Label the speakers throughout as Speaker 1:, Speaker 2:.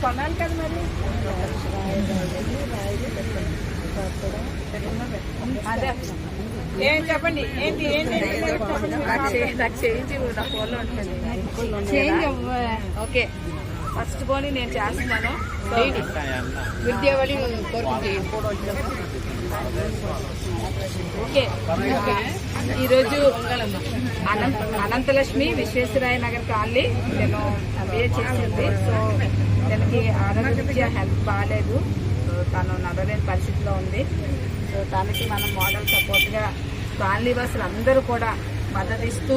Speaker 1: Kau nangkan mari. ఏం చెప్పండి? ఏంటి? ఏంటి?
Speaker 2: నాకు చేయించి నా ఫోన్లో ఉంటుంది. ఓకే. ఫస్ట్ పోనీ నేను చేస్తున్నాను.
Speaker 1: విద్యావళి
Speaker 2: ఓకే. ఈరోజు అనంత అనంతలక్ష్మి విశ్వేశ్వరాయ నగర్ కాలనీ నేను ఎంబీఏ చేసింది సో తనకి ఆరోగ్యరీత్యా హెల్త్ బాగాలేదు. తను నడవలేని పరిస్థితిలో ఉంది. తనకి మనం మోడల్ సపోర్ట్గా కాలనీ బస్సులు అందరూ కూడా మద్దతు ఇస్తూ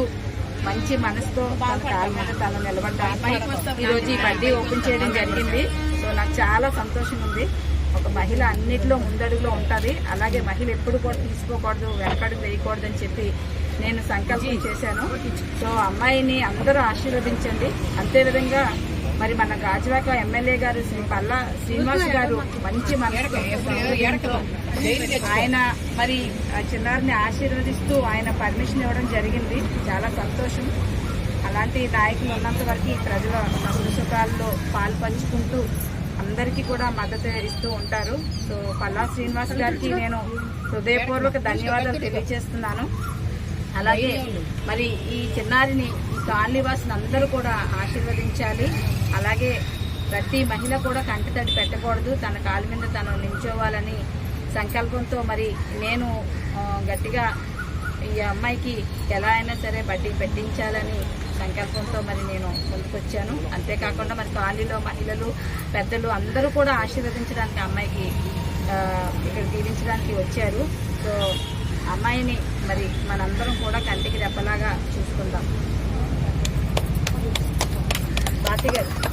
Speaker 2: మంచి మనసుతో తన కాళ్ళ మీద తను నిలబడ్డానికి ఈరోజు ఈ బడ్డీ ఓపెన్ చేయడం జరిగింది. సో నాకు చాలా సంతోషంగా ఉంది. ఒక మహిళ అన్నిట్లో ముందడుగులో ఉంటుంది. అలాగే మహిళ ఎప్పుడు కూడా తీసుకోకూడదు వెనకడుగు వేయకూడదు అని చెప్పి నేను సంకల్పం చేశాను. సో అమ్మాయిని అందరూ ఆశీర్వదించండి. అంతేవిధంగా మరి మన గాజువాక ఎమ్మెల్యే గారు శ్రీ పల్లా శ్రీనివాస్ గారు మంచి మనసుతో ఆయన మరి ఆ చిన్నారిని ఆశీర్వదిస్తూ ఆయన పర్మిషన్ ఇవ్వడం జరిగింది. చాలా సంతోషం. అలాంటి నాయకులు ఉన్నంత వరకు ఈ ప్రజల సుఖాల్లో పాలు పంచుకుంటూ అందరికీ కూడా మద్దతు ఇస్తూ ఉంటారు. సో పల్లా శ్రీనివాస్ గారికి నేను హృదయపూర్వక ధన్యవాదాలు తెలియజేస్తున్నాను. అలాగే మరి ఈ చిన్నారిని ఈ కాలనీ అందరూ కూడా ఆశీర్వదించాలి. అలాగే ప్రతి మహిళ కూడా కంటి తడి పెట్టకూడదు. తన కాలు మీద తను నించోవాలని సంకల్పంతో మరి నేను గట్టిగా ఈ అమ్మాయికి ఎలా అయినా సరే బడ్డీ పెట్టించాలని సంకల్పంతో మరి నేను ముందుకొచ్చాను. అంతేకాకుండా మరి కాలనీలో మహిళలు పెద్దలు అందరూ కూడా ఆశీర్వదించడానికి అమ్మాయికి ఇక్కడ దీవించడానికి వచ్చారు. సో అమ్మాయిని మరి మనందరం కూడా కంటికి రెప్పలాగా చూసుకుందాం. భారతి గారు.